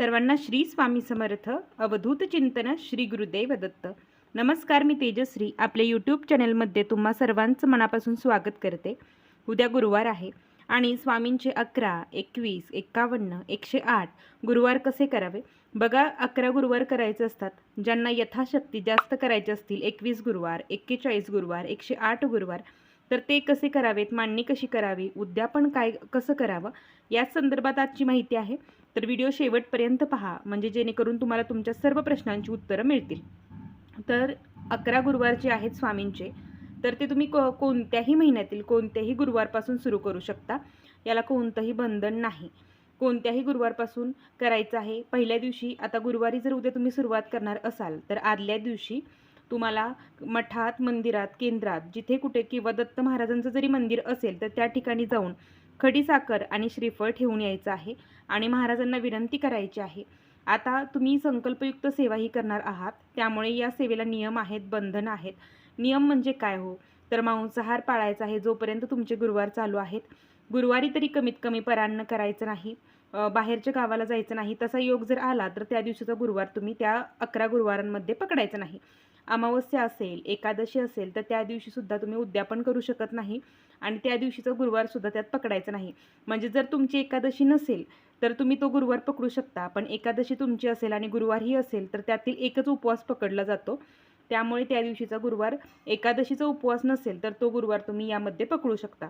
सर्वांना श्री स्वामी समर्थ अवधूत चिंतन श्री गुरुदेव दत्त. नमस्कार मी तेजश्री आपल्या यूट्यूब चॅनलमध्ये तुम्हा सर्वांचं मनापासून स्वागत करते. उद्या गुरुवार आहे आणि स्वामींचे अकरा एकवीस एक्कावन्न एकशे आठ गुरुवार कसे करावे? बघा अकरा गुरुवार करायचे असतात. ज्यांना यथाशक्ती जास्त करायचे असतील एकवीस गुरुवार एक्केचाळीस गुरुवार एकशे आठ गुरुवार तर ते कसे करावेत? मांडणी कशी करावी? उद्यापन काय कसं करावं? याच संदर्भात आजची माहिती आहे. तर व्हिडिओ शेवटपर्यंत पहा म्हणजे जेणेकरून तुम्हाला तुमच्या सर्व प्रश्नांची उत्तरं मिळतील. तर अकरा गुरुवार जे आहेत स्वामींचे तर ते तुम्ही को कोणत्याही महिन्यातील कोणत्याही गुरुवारपासून सुरू करू शकता. याला कोणतंही बंधन नाही. कोणत्याही गुरुवारपासून करायचं आहे पहिल्या दिवशी आता गुरुवारी जर उद्या तुम्ही सुरुवात करणार असाल तर आदल्या दिवशी तुम्हाला मठात मंदिरात केंद्रात जिथे कुठे किंवा दत्त महाराजांचं जरी मंदिर असेल तर त्या ठिकाणी जाऊन खडी साखर आणि श्रीफळ ठेवून यायचं आहे आणि महाराजांना विनंती करायची आहे. आता तुम्ही संकल्पयुक्त सेवाही करणार आहात. त्यामुळे या सेवेला नियम आहेत बंधन आहेत. नियम म्हणजे काय हो? तर मांसाहार पाळायचा आहे जोपर्यंत तुमचे गुरुवार चालू आहेत. गुरुवारी तरी कमीत कमी परान्न करायचं नाही. बाहेरच्या गावाला जायचं नाही. तसा योग जर आला तर त्या दिवशीचा गुरुवार तुम्ही त्या अकरा गुरुवारांमध्ये पकडायचं नाही. अमावस्या असेल एकादशी असेल तर त्या दिवशीसुद्धा तुम्ही उद्यापन करू शकत नाही आणि त्या दिवशीचा गुरुवारसुद्धा त्यात पकडायचं नाही. म्हणजे जर तुमची एकादशी नसेल तर तुम्ही तो गुरुवार पकडू शकता. पण एकादशी तुमची असेल आणि गुरुवारही असेल तर त्यातील एकच उपवास पकडला जातो. त्यामुळे त्या दिवशीचा गुरुवार एकादशीचा उपवास नसेल तर तो गुरुवार तुम्ही यामध्ये पकडू शकता.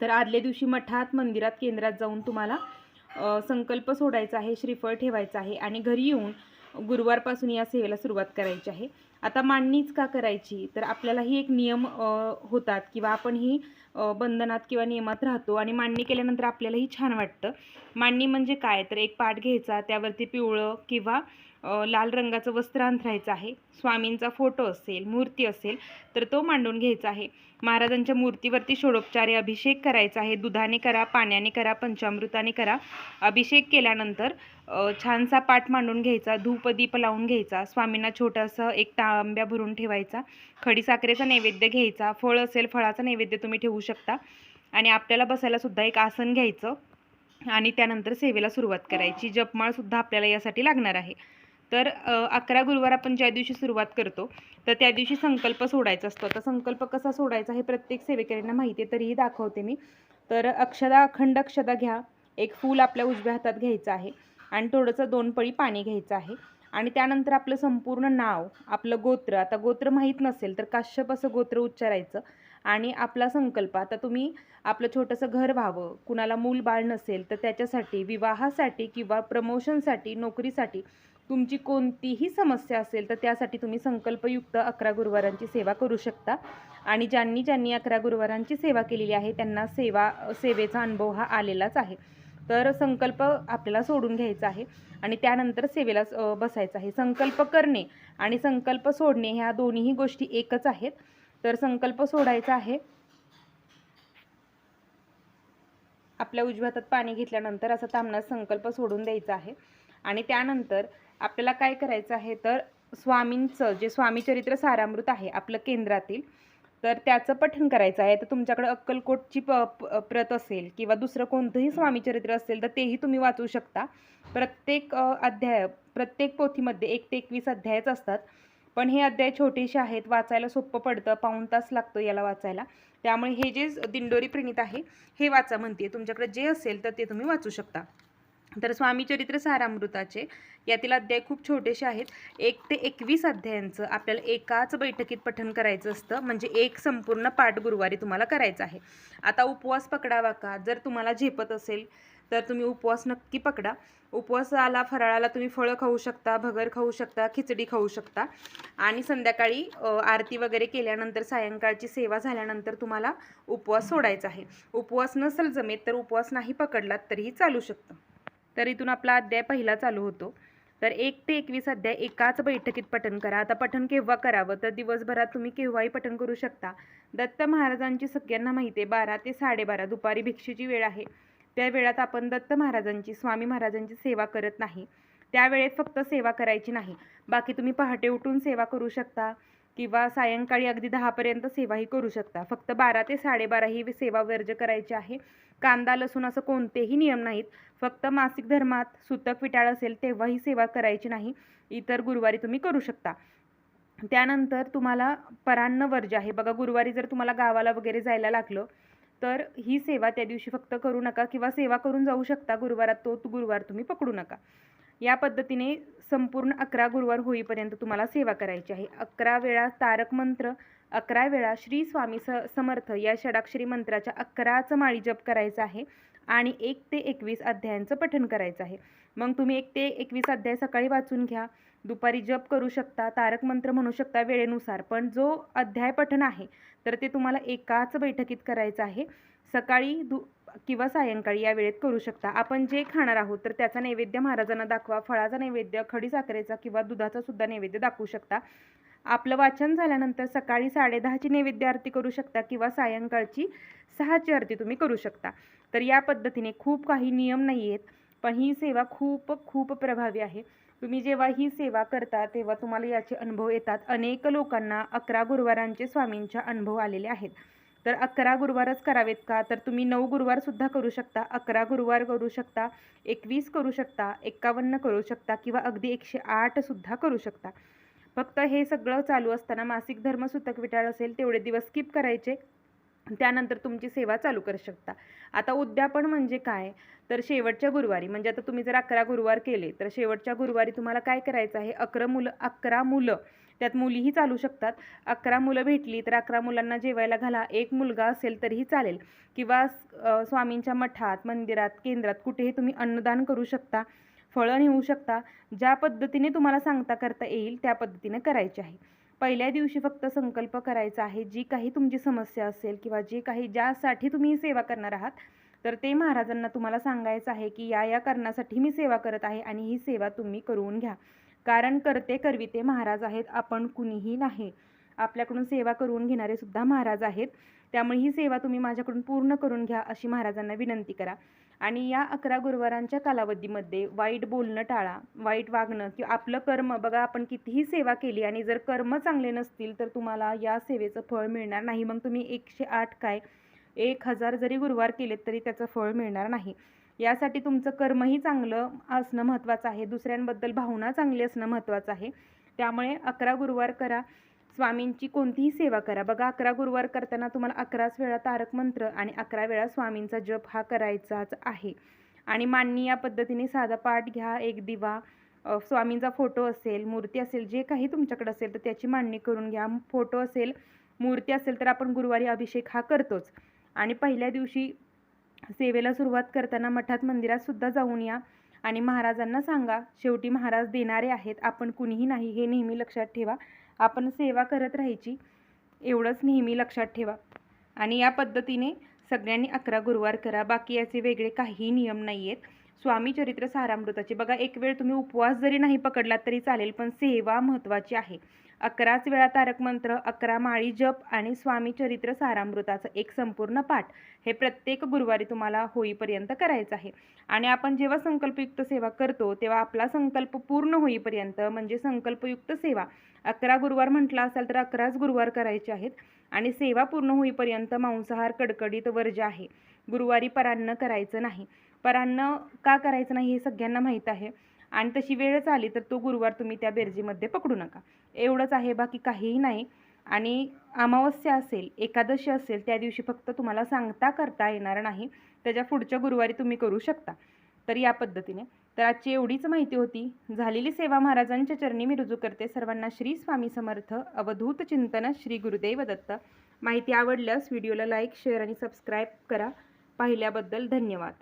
तर आदल्या दिवशी मठात मंदिरात केंद्रात जाऊन तुम्हाला संकल्प सोडायचा आहे श्रीफळ ठेवायचं आहे आणि घरी येऊन गुरुवारपासून या सेवेला सुरुवात करायची आहे. आता मांडणीच का करायची? तर आपल्यालाही एक नियम होतात किंवा आपण ही बंधनात किंवा नियमात राहतो आणि मांडणी केल्यानंतर आपल्यालाही छान वाटतं. मांडणी म्हणजे काय? तर एक पाठ घ्यायचा त्यावरती पिवळं किंवा लाल रंगाचं वस्त्र अंथरायचं आहे. स्वामींचा फोटो असेल मूर्ती असेल तर तो मांडून घ्यायचा आहे. महाराजांच्या मूर्तीवरती षोडोपचारे अभिषेक करायचा आहे. दुधाने करा पाण्याने करा पंचामृताने करा. अभिषेक केल्यानंतर छानसा पाठ मांडून घ्यायचा धूपदीप लावून घ्यायचा स्वामींना छोटासा एक तांब्या भरून ठेवायचा. खडीसाखरेचा नैवेद्य घ्यायचा फळ असेल फळाचा नैवेद्य तुम्ही ठेवू शकता. आणि आपल्याला बसायलासुद्धा एक आसन घ्यायचं. आणि त्यानंतर सेवेला सुरुवात करायची. जपमाळसुद्धा आपल्याला यासाठी लागणार आहे. तर अकरा गुरुवार आपण ज्या दिवशी सुरुवात करतो तर त्या दिवशी संकल्प सोडायचा असतो. तर संकल्प कसा सोडायचा हे प्रत्येक सेवेकऱ्यांना माहिती आहे तरीही दाखवते मी. तर अक्षदा अखंड अक्षदा घ्या. एक फूल आपल्या उजव्या हातात घ्यायचं आहे आणि थोडंसं दोन पळी पाणी घ्यायचं आहे. आणि त्यानंतर आपलं संपूर्ण नाव आपलं गोत्र. आता गोत्र माहीत नसेल तर काश्यप असं गोत्र उच्चारायचं आणि आपला संकल्प. आता तुम्ही आपलं छोटंसं घर व्हावं कुणाला मूल बाळ नसेल तर त्याच्यासाठी विवाहासाठी किंवा प्रमोशनसाठी नोकरीसाठी तुमची कोणतीही समस्या असेल तर त्यासाठी तुम्ही संकल्पयुक्त अकरा गुरुवारांची सेवा करू शकता. आणि ज्यांनी ज्यांनी अकरा गुरुवारांची सेवा केलेली आहे त्यांना सेवा सेवेचा अनुभव हा आलेलाच आहे. तर संकल्प आपल्याला सोडून घ्यायचा आहे आणि त्यानंतर सेवेला बसायचं आहे. संकल्प करणे आणि संकल्प सोडणे ह्या दोन्हीही गोष्टी एकच आहेत. तर संकल्प सोडायचा आहे. आपल्या उजव्या हातात पाणी घेतल्यानंतर असा तामणात संकल्प सोडून द्यायचा आहे. आणि त्यानंतर आपल्याला काय करायचं आहे तर स्वामींचं जे स्वामीचरित्र सारामृत आहे आपलं केंद्रातील तर त्याचं पठण करायचं आहे. तर तुमच्याकडे अक्कलकोटची प प्रत असेल किंवा दुसरं कोणतंही स्वामीचरित्र असेल तर तेही तुम्ही वाचू शकता. प्रत्येक अध्याय प्रत्येक पोथीमध्ये एक ते एकवीस अध्यायच असतात. पण हे अध्याय छोटेसे आहेत वाचायला सोपं पडतं पाऊण तास लागतो याला वाचायला. त्यामुळे हे जे दिंडोरी प्रणित आहे हे वाचा म्हणते तुमच्याकडे जे असेल तर ते तुम्ही वाचू शकता. तर स्वामी चरित्र सारामृताचे यातील अध्याय खूप छोटेसे आहेत. एक ते एकवीस अध्यायांचं आपल्याला एकाच बैठकीत पठण करायचं असतं. म्हणजे एक संपूर्ण पाठ गुरुवारी तुम्हाला करायचा आहे. आता उपवास पकडावा का? जर तुम्हाला झेपत असेल तर तुम्ही उपवास नक्की पकडा. उपवासाला फराळाला तुम्ही फळं खाऊ शकता भगर खाऊ शकता खिचडी खाऊ शकता. आणि संध्याकाळी आरती वगैरे केल्यानंतर सायंकाळची सेवा झाल्यानंतर तुम्हाला उपवास सोडायचा आहे. उपवास नसेल जमेत तर उपवास नाही पकडलात तरीही चालू शकतं. तर इथून आपला अध्याय पहिला चालू होतो. तर एक ते एकवीस अध्याय एकाच बैठकीत पठण करा. आता पठण केव्हा करावं? तर दिवसभरात तुम्ही केव्हाही पठण करू शकता. दत्त महाराजांची सगळ्यांना माहिती आहे. बारा ते साडेबारा दुपारी भिक्षेची वेळ आहे. त्या वेळात आपण दत्त महाराजांची स्वामी महाराजांची सेवा करत नाही. त्यावेळेत फक्त सेवा करायची नाही. बाकी तुम्ही पहाटे उठून सेवा करू शकता. किंवा सायंकाळी अगदी दहापर्यंत सेवाही करू शकता. फक्त बारा ते साडेबारा ही सेवा वर्ज करायची आहे. कांदा लसूण असं कोणतेही नियम नाहीत. फक्त मासिक धर्मात सुतक विटाळ असेल तेव्हा ही सेवा करायची नाही. इतर गुरुवारी तुम्ही करू शकता. त्यानंतर तुम्हाला परान्न वर्ज आहे. बघा गुरुवारी जर तुम्हाला गावाला वगैरे जायला लागलं तर ही सेवा त्या दिवशी फक्त करू नका किंवा सेवा करून जाऊ शकता गुरुवारात. तो तो गुरुवार तुम्ही पकडू नका. या पद्धतीने संपूर्ण अकरा गुरुवार होईपर्यंत तुम्हाला सेवा करायची आहे. अकरा वेळा तारक मंत्र अकरा वेळा श्री स्वामी स समर्थ या षडाक्षरी मंत्राच्या अकराचं माळी जप करायचा आहे आणि एक ते एकवीस अध्यायांचं पठण करायचं आहे. मग तुम्ही एक ते एकवीस अध्याय सकाळी वाचून घ्या. दुपारी जप करू शकता तारक मंत्र म्हणू शकता वेळेनुसार पण जो अध्याय पठण आहे तर ते तुम्हाला एकाच बैठकीत करायचं आहे. सकाळी दु किंवा सायंकाळी या वेळेत करू शकता. आपण जे खाणार आहोत तर त्याचा नैवेद्य महाराजांना दाखवा. फळाचा नैवेद्य खडी साखरेचा किंवा दुधाचा सुद्धा नैवेद्य दाखवू शकता. आपलं वाचन झाल्यानंतर सकाळी साडेदहाची नैवेद्य आरती करू शकता किंवा सायंकाळची सहाची आरती तुम्ही करू शकता. तर या पद्धतीने खूप काही नियम नाही आहेत पण ही सेवा खूप खूप प्रभावी आहे. तुम्ही जेव्हा ही सेवा करता तेव्हा तुम्हाला याचे अनुभव येतात. अनेक लोकांना अकरा गुरुवारांचे स्वामींच्या अनुभव आलेले आहेत. तर अकरा गुरुवारच करावेत का? तर तुम्ही नऊ गुरुवारसुद्धा करू शकता. अकरा गुरुवार करू शकता. एकवीस करू शकता. एक्कावन्न करू शकता किंवा अगदी एकशे आठसुद्धा करू शकता. फक्त हे सगळं चालू असताना मासिक धर्म सुतक विटाळ असेल तेवढे दिवस स्किप करायचे. त्यानंतर तुमची सेवा चालू करू शकता. आता उद्यापन म्हणजे काय? तर शेवटच्या गुरुवारी म्हणजे आता तुम्ही जर अकरा गुरुवार केले तर शेवटच्या गुरुवारी तुम्हाला काय करायचं आहे? अकरा मुलं अकरा मुलं. त्यात मुलीही चालू शकतात. अकरा मुलं भेटली तर अकरा मुलांना जेवायला घाला. एक मुलगा असेल तरीही चालेल. किंवा स्वामींच्या मठात मंदिरात केंद्रात कुठेही तुम्ही अन्नदान करू शकता. फळं नेऊ शकता. ज्या पद्धतीने तुम्हाला सांगता करता येईल त्या पद्धतीने करायचे आहे. पहिल्या दिवशी फक्त संकल्प करायचा आहे. जी काही तुमची समस्या असेल किंवा जे काही ज्यासाठी तुम्ही सेवा करणार आहात तर ते महाराजांना तुम्हाला सांगायचं आहे की या या कारणासाठी मी सेवा करत आहे आणि ही सेवा तुम्ही करून घ्या. कारण करते करविते महाराज आहेत आपण कुणीही नाही. आपल्याकडून सेवा करून घेणारे सुद्धा महाराज आहेत. त्यामुळे ही सेवा तुम्ही माझ्याकडून पूर्ण करून घ्या अशी महाराजांना विनंती करा. आणि या अकरा गुरुवारांच्या कालावधीमध्ये वाईट बोलणं टाळा वाईट वागणं किंवा आपलं कर्म बघा आपण कितीही सेवा केली आणि जर कर्म चांगले नसतील तर तुम्हाला या सेवेचं फळ मिळणार नाही. मग तुम्ही एकशे आठ काय? एक हजार जरी गुरुवार केलेत तरी त्याचं फळ मिळणार नाही. यासाठी तुमचं कर्मही चांगलं असणं महत्त्वाचं आहे. दुसऱ्यांबद्दल भावना चांगली असणं महत्त्वाचं आहे. त्यामुळे अकरा गुरुवार करा. स्वामींची कोणतीही सेवा करा. बघा अकरा गुरुवार करताना तुम्हाला अकराच वेळा तारक मंत्र आणि अकरा वेळा स्वामींचा जप हा करायचाच आहे. आणि माननी या पद्धतीने साधा पाठ घ्या एक दिवा स्वामींचा फोटो असेल मूर्ती असेल जे काही तुमच्याकडे असेल तर त्याची मांडणी करून घ्या. फोटो असेल मूर्ती असेल तर आपण गुरुवारी अभिषेक हा करतोच. आणि पहिल्या दिवशी सेवेला सुरुवात करताना मठात मंदिरात सुद्धा जाऊन या. आणि महाराजांना सांगा शेवटी महाराज देणारे आहेत आपण कुणीही नाही हे नेहमी लक्षात ठेवा. आपण सेवा करत राहायची एवढंच नेहमी लक्षात ठेवा. आणि या पद्धतीने सगळ्यांनी अकरा गुरुवार करा बाकी याचे वेगळे काही नियम नाही आहेत स्वामी चरित्र सारामृताचे. बघा एक वेळ तुम्ही उपवास जरी नाही पकडलात तरी चालेल पण सेवा महत्त्वाची आहे. अकराच वेळा तारक मंत्र अकरा माळी जप आणि स्वामी चरित्र सारामृताचं एक संपूर्ण पाठ हे प्रत्येक गुरुवारी तुम्हाला होईपर्यंत करायचं आहे. आणि आपण जेव्हा संकल्पयुक्त सेवा करतो तेव्हा आपला संकल्प पूर्ण होईपर्यंत म्हणजे संकल्पयुक्त सेवा अकरा गुरुवार म्हटला असाल तर अकराच गुरुवार करायचे आहेत. आणि सेवा पूर्ण होईपर्यंत मांसाहार कडकडीत वर्ज आहे. गुरुवारी परान्न करायचं नाही. परान्न का करायचं नाही हे सगळ्यांना माहीत आहे. आणि तशी वेळच आली तर तो गुरुवार तुम्ही त्या बेरजीमध्ये पकडू नका. एवढंच आहे बाकी काहीही नाही. आणि अमावस्या असेल एकादशी असेल त्या दिवशी फक्त तुम्हाला सांगता करता येणार नाही. त्याच्या पुढच्या गुरुवारी तुम्ही करू शकता. तर या पद्धतीने. तर आजची एवढीच माहिती होती. झालेली सेवा महाराजांच्या चरणी मी रुजू करते. सर्वांना श्री स्वामी समर्थ. अवधूत चिंतन श्री गुरुदेव दत्त. माहिती आवडल्यास व्हिडिओला लाईक शेअर आणि सबस्क्राईब करा. पाहिल्याबद्दल धन्यवाद.